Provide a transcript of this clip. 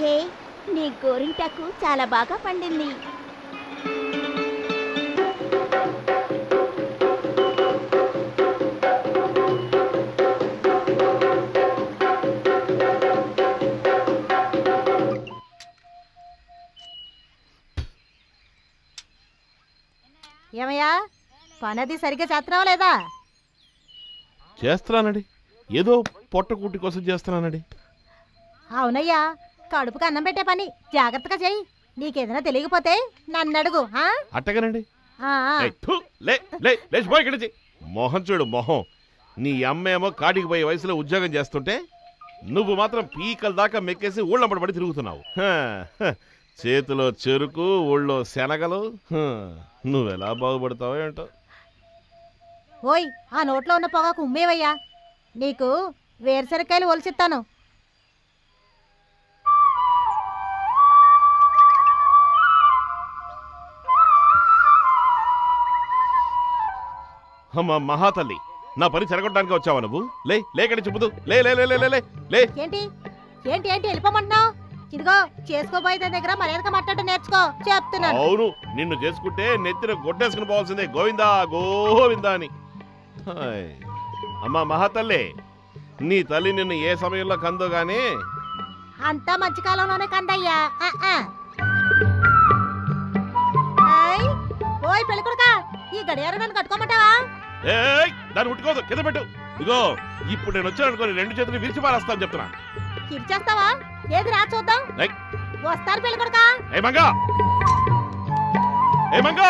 ఏ నీ గోరింటాకు చాలా బాగా పండింది. ఏమయ్యా పనది సరిగ్గా చేస్తున్నావా లేదా? చేస్తున్నానండి. ఏదో పొట్టకూటి కోసం చేస్తున్నానండి. అవునయ్యా కడుపుకి అన్నం పెట్టే పని. జాగ్రత్తగా చెయ్యి. నీకేదైనా తెలియకపోతే నన్ను అడుగు? అట్టగానండి. మొహం చూడు మొహం. నీ అమ్మేమో కాటికి పోయే వయసులో ఉద్యోగం చేస్తుంటే నువ్వు మాత్రం పీకల దాకా మెక్కేసి ఊళ్ళంబడి పడి తిరుగుతున్నావు. చేతిలో చెరుకు ఊళ్ళో శనగలు. నువ్వెలా బాగుపడతావో ఏంటో. ఓయ్ ఆ నోట్లో ఉన్న పొగాకు ఉమ్మేవయ్యా? నీకు వేరుశనక్కాయలు ఒలిచిస్తాను అమ్మ మహాతల్లి. నా పని చెరగొట్టడానికి వచ్చావా నువ్వు? లే లేకడి చెప్పుదు లే లే లే లే లే, లే ఏంటి? ఏంటి ఏంటి వెళ్ళిపోమంటున్నావు? ఇదిగో చేసుకోబోయే దాని దగ్గర మర్యాదగా మాట్లాడటం నేర్చుకో. చెప్తున్నాను. అవును నిన్ను చేసుకుంటే నెత్తిన గొడ్డేసుకుని పోవాల్సిందే. గోవిందా గోవిందా అని. అమ్మా మహాతల్లి నీ తల్లి నిన్ను ఏ సమయంలో కందో గానీ అంతా మంచి కాలంలోనే కందయ్యా. ఓయ్ పెళ్ళికొడుకా. ఈ గడియారం నన్ను కట్టుకోమంటావా? ఏయ్ దాన్ని ముట్టుకోదు కింద పెట్టు. ఇగో ఇప్పుడు నేను వచ్చాను అనుకోని రెండు చేతులు విరిచి పారేస్తాను చెప్తున్నా. కిరిచేస్తావా ఏది రా చూద్దాం. వస్తారు పెళ్ళికొడుకా ఏ మంగా! ఏ మంగా!